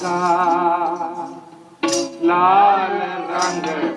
सा लाल रंग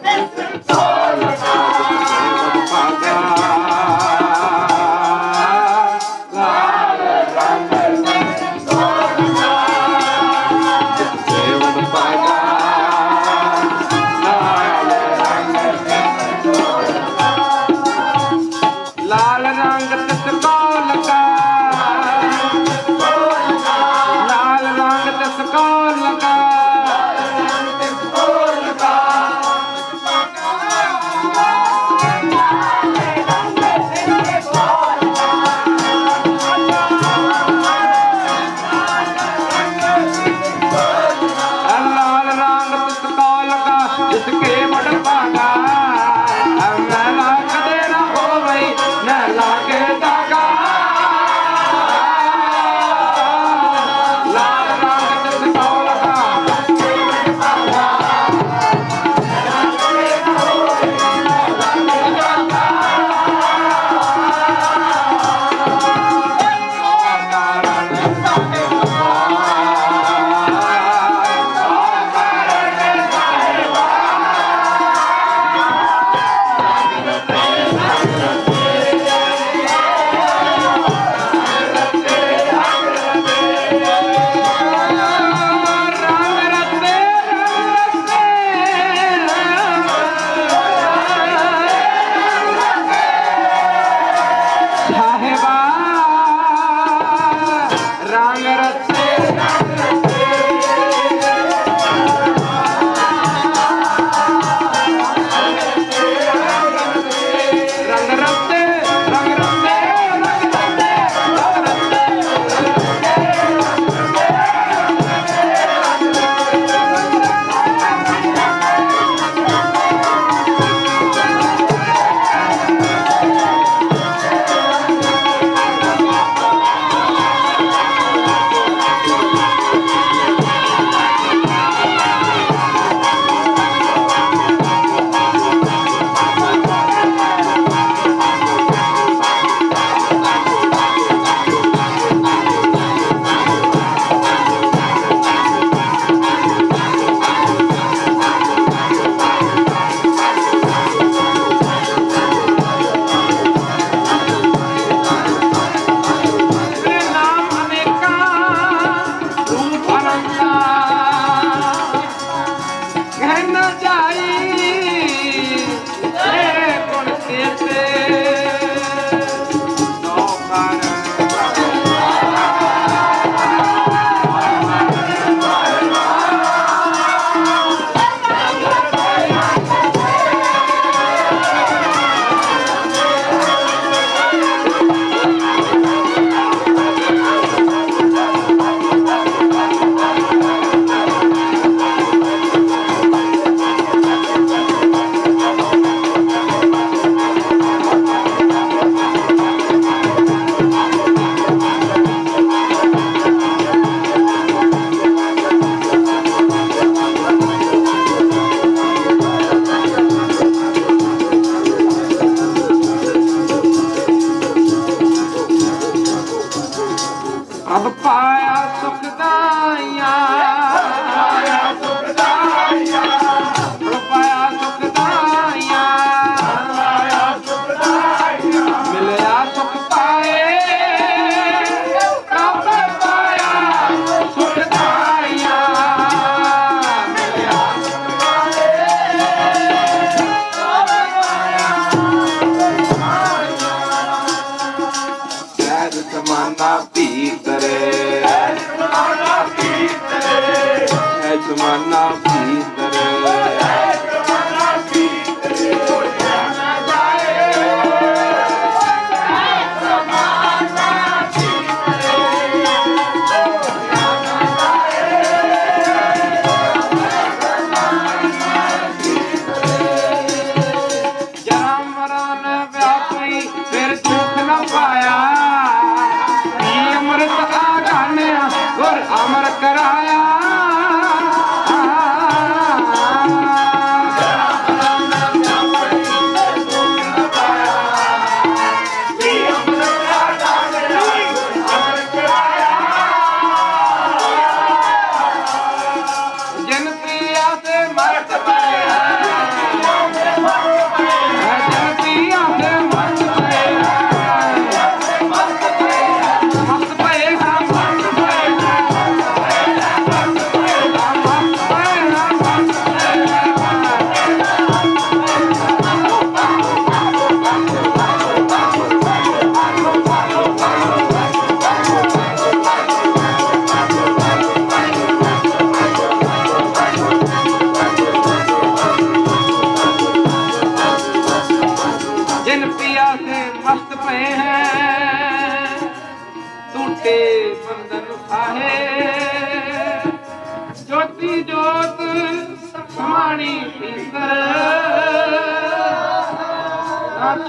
ਅਮਰ ਕਰਾਇਆ।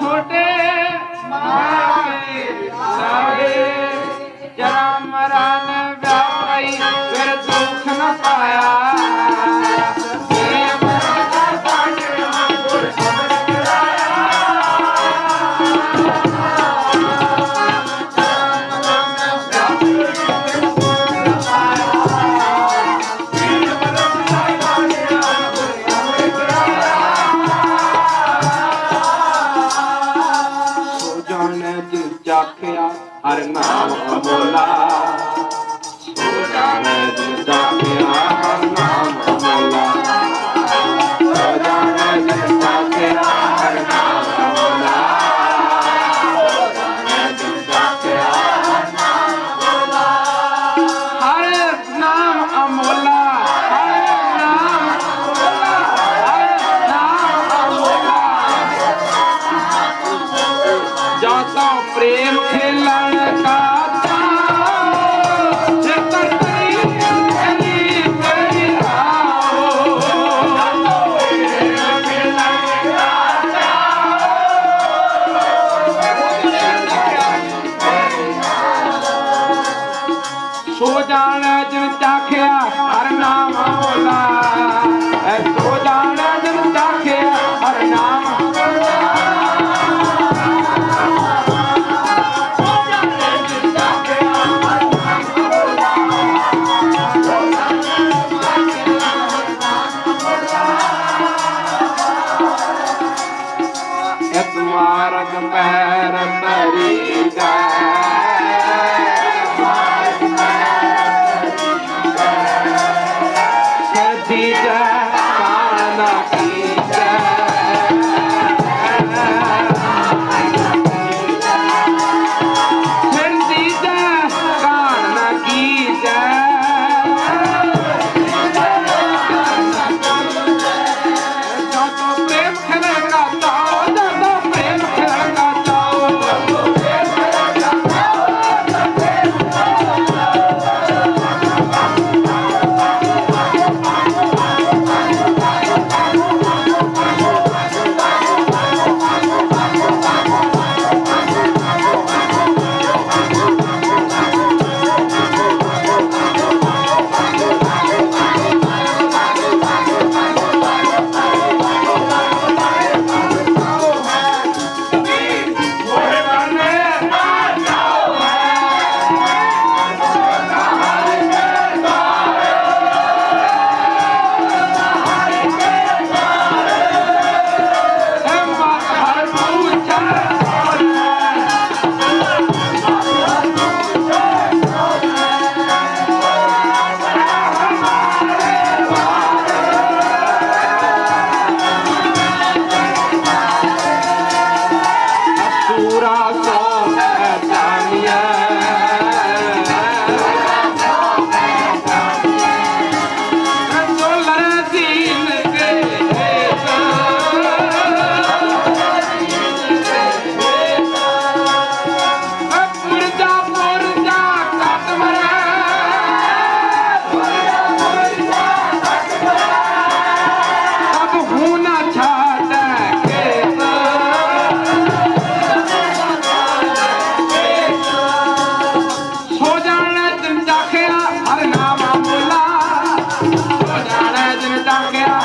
ਮੋਟੇ ਮਾਗੇ ਸਾਡੇ ਜਨਮ ਮਰਨ ਵਿਆਹੀ ਫਿਰ ਦੁੱਖ ਨਾ ਪਾਇਆ।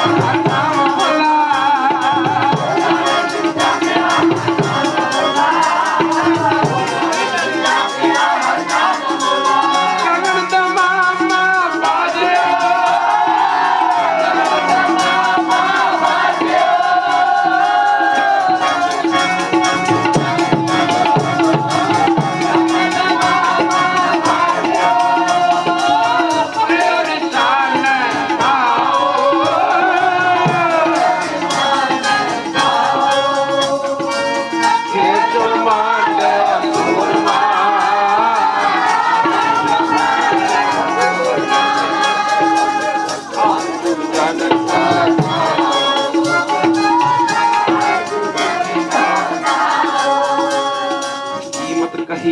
I'm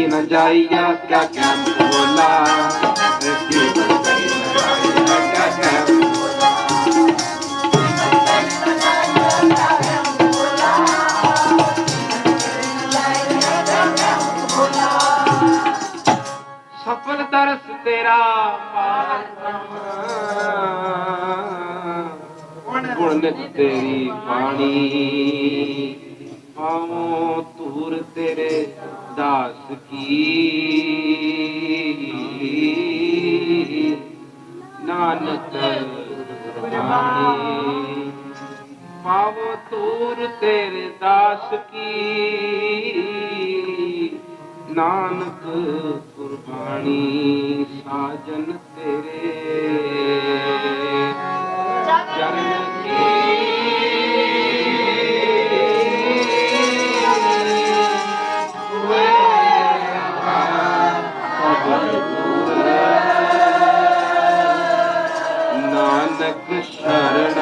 ਬਰਕਈ ਨ ਜਾਈਆ, ਕਿਆ ਕਿਆ ਬੋਲਾ। ਸਫਲ ਤਰਸ ਤੇਰਾ ਪਾਰ ਤੇਰੀ ਬਾਣੀ। ਆਉ ਤੂਰ ਤੇਰੇ ਦਾਸ ਕੀ ਨਾਨਕ ਬਾਣੀ ਪਾਵੋ ਧੂਰ ਤੇਰੇ ਦਾਸ ਕੀ। ਨਾਨਕ ਕੁਰਬਾਨੀ ਸਾਜਨ ਤੇਰੇ ਨਾਨਕ ਸ਼ਰਨ